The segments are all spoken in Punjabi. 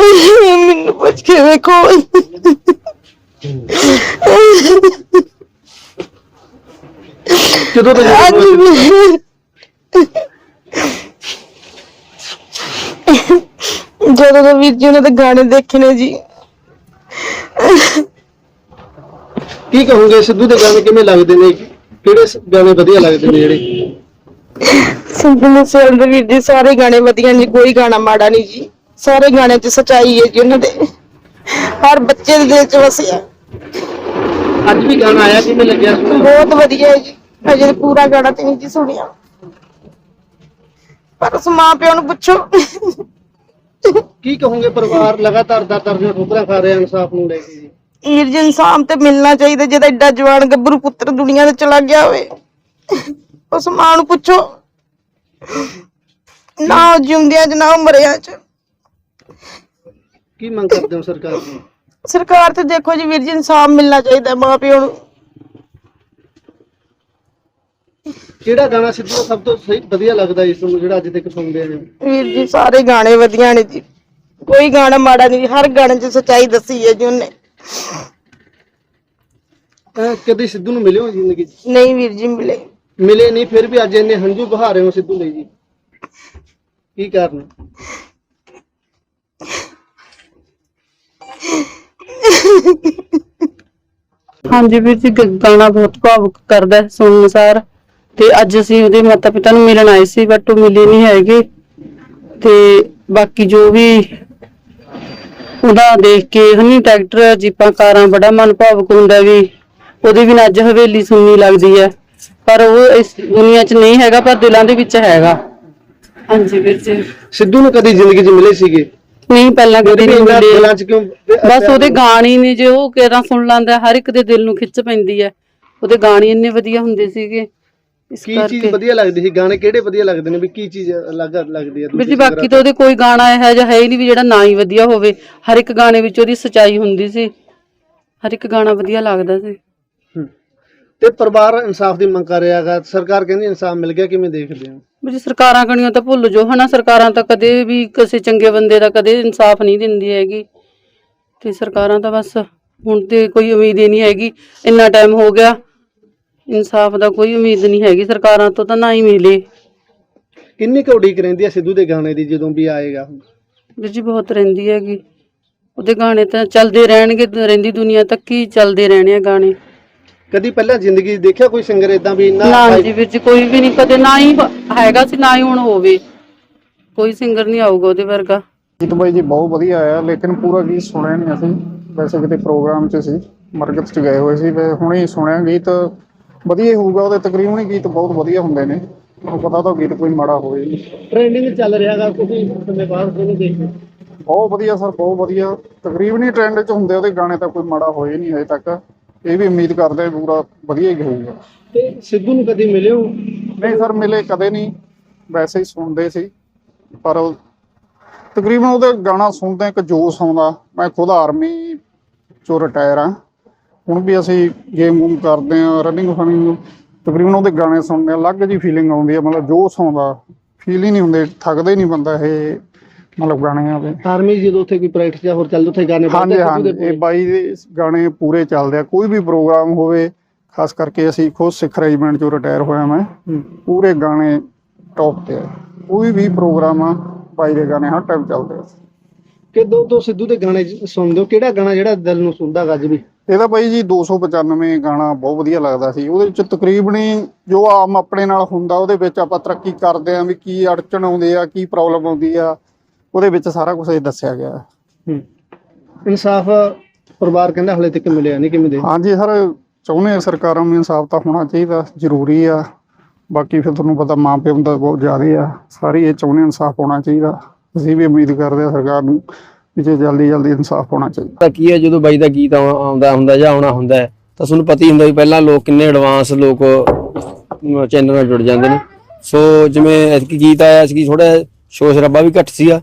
ਮੈਨੂੰ ਪੁੱਛ ਕੇ ਵੇਖੋ। ਜਦੋਂ ਤੋਂ ਅੱਜ ਜਦੋਂ ਵੀਰ ਜੀ ਉਹਨਾਂ ਦੇ ਗਾਣੇ ਦੇਖੇ ਨੇ ਜੀ। ਕੀ ਕਹੋਗੇ ਸਿੱਧੂ ਦੇ ਗਾਣੇ ਕਿਵੇਂ ਲੱਗਦੇ ਨੇ? ਕਿਹੜੇ ਸ- ਗਾਣੇ ਵਧੀਆ ਲੱਗਦੇ ਨੇ ਜਿਹੜੇ? ਸਿੰਧੂ ਮੂਸੇਵਾਲੇ ਦੇ ਵੀਰ ਜੀ ਸਾਰੇ ਗਾਣੇ ਵਧੀਆ ਨੇ ਕੋਈ ਗਾਣਾ ਮਾੜਾ ਨਹੀਂ ਜੀ। ਸਾਰੇ ਗਾਣਿਆਂ 'ਚ ਸਚਾਈ ਹੈ ਜੀ ਉਹਨਾਂ ਦੇ। ਹਰ ਬੱਚੇ ਦੇ ਦਿਲ 'ਚ ਵਸਿਆ ਅੱਜ ਵੀ ਗਾਣਾ ਆਇਆ ਕਿਵੇਂ ਲੱਗਿਆ ਸੁਣਨ ਨੂੰ? ਬਹੁਤ ਵਧੀਆ ਹੈ ਜੀ। ਅਜੇ ਪੂਰਾ ਗਾਣਾ ਤੇ ਨਹੀਂ ਜੀ ਸੁਣਿਆ। ਪਰ ਉਸ ਮਾਂ ਪਿਓ ਨੂੰ ਪੁੱਛੋ। ਕੀ ਕਹੋਗੇ ਪਰਿਵਾਰ ਲਗਾਤਾਰ ਦਰ ਦਰ ਦੀਆਂ ਠੋਕਰਾਂ ਖਾ ਰਿਹਾ ਇਨਸਾਫ ਨੂੰ ਲੈ ਕੇ ਜੀ? ਵੀਰ ਜੀ ਇਨਸਾਨ ਤੇ ਮਿਲਣਾ ਚਾਹੀਦਾ ਜਿਹਦਾ ਐਡਾ ਜਵਾਨ ਗੱਭਰੂ ਪੁੱਤਰ ਦੁਨੀਆ ਤੇ ਚਲਾ ਗਿਆ ਹੋਵੇ। ਉਸ ਮਾਂ ਨੂੰ ਪੁੱਛੋ। ਨਾ ਜਿਉਂਦਿਆਂ ਚ ਨਾ ਮਰਿਆਂ ਚ। ਕੀ ਮੰਗ ਕਰਦੇ ਹੋ ਸਰਕਾਰ ਤੋਂ? ਸਰਕਾਰ ਤੇ ਦੇਖੋ ਜੀ ਵੀਰ ਜੀ ਇਨਸਾਫ ਮਿਲਣਾ ਚਾਹੀਦਾ ਮਾਂ ਪਿਓ ਨੂੰ। ਕਿਹੜਾ ਗਾਣਾ ਸਿੱਧੂ ਦਾ ਸਭ ਤੋਂ ਸਹੀ ਵਧੀਆ ਲੱਗਦਾ ਜੀ ਤੁਹਾਨੂੰ ਜਿਹੜਾ ਅੱਜ ਤੱਕ ਸੁਣਦੇ ਨੇ? ਵੀਰ ਜੀ ਸਾਰੇ ਗਾਣੇ ਵਧੀਆ ਨੇ ਜੀ। ਕੋਈ ਗਾਣਾ ਮਾੜਾ ਨਹੀਂ ਹਰ ਗਾਣੇ 'ਚ ਸੱਚਾਈ ਦੱਸੀ ਹੈ ਜੀ ਉਹਨੇ। ਅਹ ਕਦੇ ਸਿੱਧੂ ਨੂੰ ਮਿਲੇ ਹੋ ਜ਼ਿੰਦਗੀ 'ਚ? ਨਹੀਂ ਵੀਰ ਜੀ ਮਿਲੇ। ਮਿਲੇ ਨਹੀਂ ਫਿਰ ਵੀ ਅੱਜ ਇੰਨੇ ਹੰਝੂ ਬਹਾ ਰਹੇ ਹੋ ਸਿੱਧੂ ਲਈ ਜੀ। ਕੀ ਕਾਰਨ? ਹਾਂਜੀ ਵੀਰ ਜੀ ਗ- ਗਾਣਾ ਬਹੁਤ ਭਾਵੁਕ ਕਰਦਾ ਹੈ ਸੁਣਨ ਅਨੁਸਾਰ। ਤੇ ਅੱਜ ਅਸੀਂ ਉਹਦੇ ਮਾਤਾ ਪਿਤਾ ਨੂੰ ਮਿਲਣ ਆਏ ਸੀ ਬਟ ਉਹ ਮਿਲੇ ਨਹੀਂ ਹੈਗੇ। ਤੇ ਬਾਕੀ ਜੋ ਵੀ ਉਹਦਾ ਦੇਖ ਕੇ ਹਨੀ ਟਰੈਕਟਰ, ਜੀਪਾਂ, ਕਾਰਾਂ ਬੜਾ ਮਨ ਭਾਵੁਕ ਹੁੰਦਾ ਵੀ ਉਹਦੀ ਵੀ ਅੱਜ ਹਵੇਲੀ ਸੁਣਨੀ ਲੱਗਦੀ ਹੈ। ਪਰ ਉਹ ਇਸ ਦੁਨੀਆ 'ਚ ਨਹੀਂ ਹੈਗਾ, ਪਰ ਦਿਲਾਂ ਦੇ ਵਿੱਚ ਹੈਗਾ। ਹਾਂਜੀ ਵੀਰ ਜੀ। ਸਿੱਧੂ ਨੂੰ ਕਦੀ ਜ਼ਿੰਦਗੀ 'ਚ ਮਿਲੇ ਸੀਗੇ? ਨਹੀਂ ਪਹਿਲਾਂ ਕਦੇ ਨਹੀਂ ਮਿਲੇ ਦਿਲਾਂ 'ਚ ਕਿਉਂ ਬਸ ਉਹਦੇ ਗਾਣੇ ਨੇ ਜੇ ਉਹ ਕਿਹੜਾ ਸੁਣ ਲੈਂਦਾ ਹਰ ਇੱਕ ਦੇ ਦਿਲ ਨੂੰ ਖਿੱਚ ਪੈਂਦੀ ਹੈ। ਉਹਦੇ ਗਾਣੇ ਇੰਨੇ ਵਧੀਆ ਹੁੰਦੇ ਸੀਗੇ ਇਸ ਕੀ ਚੀਜ਼ ਕਰਕੇ ਵਧੀਆ ਲੱਗਦੀ ਸੀ? ਗਾਣੇ ਕਿਹੜੇ ਵਧੀਆ ਲੱਗਦੇ ਨੇ? ਵੀ ਕੀ ਚੀਜ਼ ਅਲੱਗ ਲੱਗਦੀ ਹੈ ਵੀਰ ਜੀ ਬਾਕੀ ਤਾਂ? ਉਹਦੇ ਕੋਈ ਗਾਣਾ ਇਹੋ ਜਿਹਾ ਹੈ ਹੀ ਨਹੀਂ ਵੀ ਜਿਹੜਾ ਨਾ ਹੀ ਵਧੀਆ ਹੋਵੇ। ਹਰ ਇੱਕ ਗਾਣੇ ਵਿੱਚ ਉਹਦੀ ਸਚਾਈ ਹੁੰਦੀ ਸੀ। ਹਰ ਇੱਕ ਗਾਣਾ ਵਧੀਆ ਲੱਗਦਾ ਸੀ। ਹੂੰ। ਤੇ ਪਰਿਵਾਰ ਇਨਸਾਫ ਦੀ ਮੰਗ ਕਰ ਰਿਹਾਗਾ ਸਰਕਾਰ ਕਹਿੰਦੀ ਇਨਸਾਫ ਮਿਲ ਗਿਆ ਕਿਵੇਂ ਦੇਖਦੇ ਹੋ? ਵੀ ਸਰਕਾਰਾਂ ਕਣੀਆਂ ਤਾਂ ਭੁੱਲ ਜੋ ਹਨਾ? ਸਰਕਾਰਾਂ ਤਾਂ ਕਦੇ ਵੀ ਕਿਸੇ ਚੰਗੇ ਬੰਦੇ ਦਾ ਕਦੇ ਇਨਸਾਫ ਨਹੀਂ ਦਿੰਦੀ ਹੈਗੀ। ਤੇ ਸਰਕਾਰਾਂ ਤਾਂ ਬਸ ਹੁਣ ਤੇ ਕੋਈ ਉਮੀਦ ਹੀ ਨਹੀਂ ਹੈਗੀ। ਇੰਨਾ ਟਾਈਮ ਹੋ ਗਿਆ ਇਨਸਾਫ ਦਾ ਕੋਈ ਉਮੀਦ ਨਹੀਂ ਹੈਗੀ। ਸਰਕਾਰਾਂ ਤੋਂ ਤਾਂ ਨਾ ਹੀ ਮਿਲੇ। ਕਿੰਨੀ ਕੁ ਉਡੀਕ ਰਹਿੰਦੀ ਹੈ ਸਿੱਧੂ ਦੇ ਗਾਣੇ ਦੀ ਜਦੋਂ ਵੀ ਆਏਗਾ? ਵੀਰ ਜੀ ਬਹੁਤ ਰਹਿੰਦੀ ਹੈਗੀ। ਉਹਦੇ ਗਾਣੇ ਤਾਂ ਚੱਲਦੇ ਰਹਿਣਗੇ ਰਹਿੰਦੀ ਦੁਨੀਆ ਤੱਕ ਹੀ ਚੱਲਦੇ ਰਹਿਣੇ ਆ ਗਾਣੇ। ਕਦੀ ਪਹਿਲਾਂ ਜ਼ਿੰਦਗੀ 'ਚ ਦੇਖਿਆ ਕੋਈ ਸਿੰਗਰ ਇਦਾਂ ਵੀ ਇੰਨਾ ਨਾ ਜੀ ਵੀਰ ਜੀ ਕੋਈ ਵੀ ਨਹੀਂ ਕਦੇ ਨਾ ਹੀ ਹੈਗਾ ਸੀ ਨਾ ਹੀ ਹੁਣ ਹੋਵੇ। ਕੋਈ ਸਿੰਗਰ ਨਹੀਂ ਆਊਗਾ ਉਹਦੇ ਵਰਗਾ। ਗੀਤ ਬਾਈ ਜੀ ਬਹੁਤ ਵਧੀਆ ਆਇਆ ਲੇਕਿਨ ਪੂਰਾ ਗੀਤ ਸੁਣਿਆ ਨਹੀਂ ਅਸੀਂ। ਵੈਸੇ ਕਿਤੇ ਪ੍ਰੋਗਰਾਮ 'ਚ ਸੀ ਮਰਗਤ 'ਚ ਗਏ ਹੋਏ ਸੀ ਵੇ ਹੁਣੇ ਹੀ ਸੁਣਿਆ ਗੀਤ। ਵਧੀਆ ਹੀ ਹੋਊਗਾ ਉਹਦੇ ਤਕਰੀਬਨ ਹੀ ਗੀਤ ਬਹੁਤ ਵਧੀਆ ਹੁੰਦੇ ਨੇ। ਤੁਹਾਨੂੰ ਪਤਾ ਤਾਂ ਗੀਤ ਕੋਈ ਮਾੜਾ ਹੋਵੇ ਨਹੀਂ। ਟ੍ਰੈਂਡਿੰਗ ਚੱਲ ਰਿਹਾਗਾ ਤੁਸੀਂ ਸਮੇਂ ਬਾਅਦ ਉਹਨੂੰ ਦੇਖੋ ਬਹੁਤ ਵਧੀਆ ਸਰ ਬਹੁਤ ਵਧੀਆ। ਤਕਰੀਬਨ ਹੀ ਟ੍ਰੈਂਡ 'ਚ ਹੁੰਦੇ ਉਹਦੇ ਗਾਣੇ ਤਾਂ ਕੋਈ ਮਾੜਾ ਹੋਏ ਨਹੀਂ ਹਜੇ ਤੱਕ। ਇਹ ਵੀ ਉਮੀਦ ਕਰਦੇ ਹਾਂ ਪੂਰਾ ਵਧੀਆ ਹੀ ਹੋਊਗਾ। ਤੇ ਸਿੱਧੂ ਨੂੰ ਕਦੀ ਮਿਲੇ ਹੋ? ਨਹੀਂ ਸਰ ਮਿਲੇ ਕਦੇ ਨਹੀਂ। ਵੈਸੇ ਹੀ ਸੁਣਦੇ ਸੀ ਪਰ ਉਹ ਤਕਰੀਬਨ ਉਹਦੇ ਗਾਣਾ ਸੁਣਦੇ ਇੱਕ ਜੋਸ਼ ਆਉਂਦਾ। ਮੈਂ ਖੁਦ ਆਰਮੀ ਚੋਂ ਰਿਟਾਇਰ ਆ ਹੁਣ ਵੀ ਅਸੀਂ ਗੇਮ ਗੂਮ ਕਰਦੇ ਆ ਰਨਿੰਗ ਫਨਿੰਗ ਤਕਰੀਬਨ ਉਹਦੇ ਗਾਣੇ ਸੁਣਦੇ ਆ ਅਲੱਗ ਜੀ ਫੀਲਿੰਗ ਆਉਂਦੀ ਆ ਮਤਲਬ ਜੋਸ਼ ਆਉਂਦਾ। ਫੀਲ ਹੀ ਨਹੀਂ ਹੁੰਦੇ ਥੱਕਦੇ ਨਹੀਂ ਬੰਦਾ ਇਹ ਮਤਲਬ ਗਾਣੇ ਆਵੇ ਆਰਮੀ ਜਦੋਂ ਉੱਥੇ ਕੋਈ ਪ੍ਰੈਕਟਿਸ ਜਾਂ ਹੋਰ ਚੱਲਦਾ ਉੱਥੇ ਗਾਣੇ ਹਾਂਜੀ ਦੇ ਇਹ ਬਾਈ ਦੇ ਗਾਣੇ ਪੂਰੇ ਚੱਲਦੇ ਆ। ਕੋਈ ਵੀ ਪ੍ਰੋਗਰਾਮ ਹੋਵੇ ਖਾਸ ਕਰਕੇ ਅਸੀਂ ਖੁਦ ਸਿੱਖ ਰੈਜੀਮੈਂਟ ਚੋਂ ਰਿਟਾਇਰ ਹੋਇਆ ਮੈਂ ਹੂੰ। ਪੂਰੇ ਗਾਣੇ ਟੌਪ ਤੇ ਆ। ਕੋਈ ਵੀ ਪ੍ਰੋਗਰਾਮ ਆ ਬਾਈ ਦੇ ਗਾਣੇ ਹਰ ਟਾਈਮ ਚੱਲਦੇ ਆ। ਕਿਦੋਂ ਤੋਂ ਸਿੱਧੂ ਦੇ ਗਾਣੇ ਸੁਣਦੇ ਹੋ ਕਿਹੜਾ ਗਾਣਾ ਜਿਹੜਾ ਦਿਲ ਨੂੰ ਸੁਣਦਾ ਅੱਜ ਵੀ? ਇਹਦਾ ਬਾਈ ਜੀ 295 ਗਾਣਾ ਬਹੁਤ ਵਧੀਆ ਲੱਗਦਾ ਸੀ। ਉਹਦੇ ਵਿੱਚ ਤਕਰੀਬਨ ਹੀ ਜੋ ਆਮ ਆਪਣੇ ਨਾਲ ਹੁੰਦਾ ਉਹਦੇ ਵਿੱਚ ਆਪਾਂ ਤਰੱਕੀ ਕਰਦੇ ਆ ਵੀ ਕੀ ਅੜਚਣ ਆਉਂਦੇ ਆ ਕੀ ਪ੍ਰੋਬਲਮ ਆਉਂਦੀ ਆ। ਉਹਦੇ ਵਿੱਚ ਸਾਰਾ ਕੁਝ ਇਹ ਦੱਸਿਆ ਗਿਆ ਹੂੰ। ਇਨਸਾਫ ਪਰਿਵਾਰ ਕਹਿੰਦਾ ਹਲੇ ਤੱਕ ਮਿਲਿਆ ਨਹੀਂ ਕਿਵੇਂ ਦੇ? ਹਾਂਜੀ ਸਰ ਚਾਹੁੰਦੇ ਆ ਸਰਕਾਰਾਂ ਨੂੰ ਇਨਸਾਫ ਤਾਂ ਹੋਣਾ ਚਾਹੀਦਾ ਜ਼ਰੂਰੀ ਆ। ਬਾਕੀ ਫਿਰ ਤੁਹਾਨੂੰ ਪਤਾ ਮਾਂ ਪਿਓ ਦਾ ਬਹੁਤ ਜ਼ਿਆਦਾ ਆ। ਸਾਰੇ ਇਹ ਚਾਹੁੰਦੇ ਇਨਸਾਫ ਹੋਣਾ ਚਾਹੀਦਾ। ਅਸੀਂ ਵੀ ਉਮੀਦ ਕਰਦੇ ਆ ਸਰਕਾਰ ਨੂੰ ਵੀ ਜੇ ਜਲਦੀ ਜਲਦੀ ਇਨਸਾਫ ਹੋਣਾ ਚਾਹੀਦਾ। ਤਾਂ ਕੀ ਹੈ ਜਦੋਂ ਬਾਈ ਦਾ ਗੀਤ ਆਉ- ਆਉਂਦਾ ਹੁੰਦਾ ਜਾਂ ਆਉਣਾ ਹੁੰਦਾ ਹੈ, ਤਾਂ ਤੁਹਾਨੂੰ ਪਤਾ ਹੀ ਹੁੰਦਾ ਵੀ ਪਹਿਲਾਂ ਲੋਕ ਕਿੰਨੇ ਐਡਵਾਂਸ ਲੋਕ ਚੈਨਲ ਨਾਲ ਜੁੜ ਜਾਂਦੇ ਨੇ। ਸੋ ਜਿਵੇਂ ਐਤਕੀ ਗੀਤ ਆਇਆ ਸੀ ਥੋੜਾ ਸ਼ੋਰ ਸ਼ਰਾਬਾ ਵੀ ਘੱਟ ਸੀਗਾ।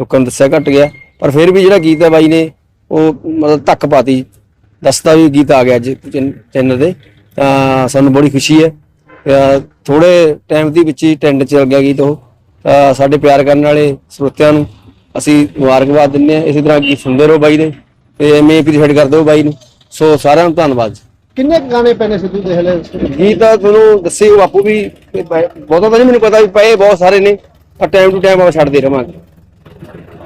ਲੋਕਾਂ ਨੂੰ ਦੱਸਿਆ ਘੱਟ ਗਿਆ। ਪਰ ਫਿਰ ਵੀ ਜਿਹੜਾ ਗੀਤ ਹੈ ਬਾਈ ਨੇ ਉਹ ਮਤਲਬ ਧੱਕ ਪਾਤੀ। ਦੱਸਦਾ ਵੀ ਗੀਤ ਆ ਗਿਆ ਅੱਜ ਚੈਨਲ ਤੇ। ਤਾਂ ਸਾਨੂੰ ਬੜੀ ਖੁਸ਼ੀ ਹੈ। ਥੋੜੇ ਟਾਈਮ ਦੇ ਵਿੱਚ ਹੀ ਟ੍ਰੈਂਡ ਚੱਲ ਗਿਆ ਗੀਤ ਉਹ। ਸਾਡੇ ਪਿਆਰ ਕਰਨ ਵਾਲੇ ਸਰੋਤਿਆਂ ਨੂੰ ਅਸੀਂ ਮੁਬਾਰਕਬਾਦ ਦਿੰਦੇ ਆ ਇਸੇ ਤਰ੍ਹਾਂ ਕੀ ਸੁਣਦੇ ਰਹੋ ਬਾਈ ਦੇ। ਤੇ ਐਵੇਂ ਅਪਰੀਸ਼ੀਏਟ ਕਰਦੇ ਹੋ ਬਾਈ ਨੂੰ। ਸੋ ਸਾਰਿਆਂ ਨੂੰ ਧੰਨਵਾਦ। ਕਿੰਨੇ ਗਾਣੇ ਪੈਣੇ ਸਿੱਧੂ ਦੇ ਹਲੇ? ਗੀਤ ਤੁਹਾਨੂੰ ਦੱਸੇ ਬਾਪੂ ਵੀ ਬਹੁਤਾ ਤਾਂ ਨਹੀਂ ਮੈਨੂੰ ਪਤਾ ਵੀ ਪਏ ਬਹੁਤ ਸਾਰੇ ਨੇ। ਪਰ ਟਾਈਮ ਟੂ ਟਾਈਮ ਆਪਾਂ ਛੱਡਦੇ ਰਵਾਂਗੇ।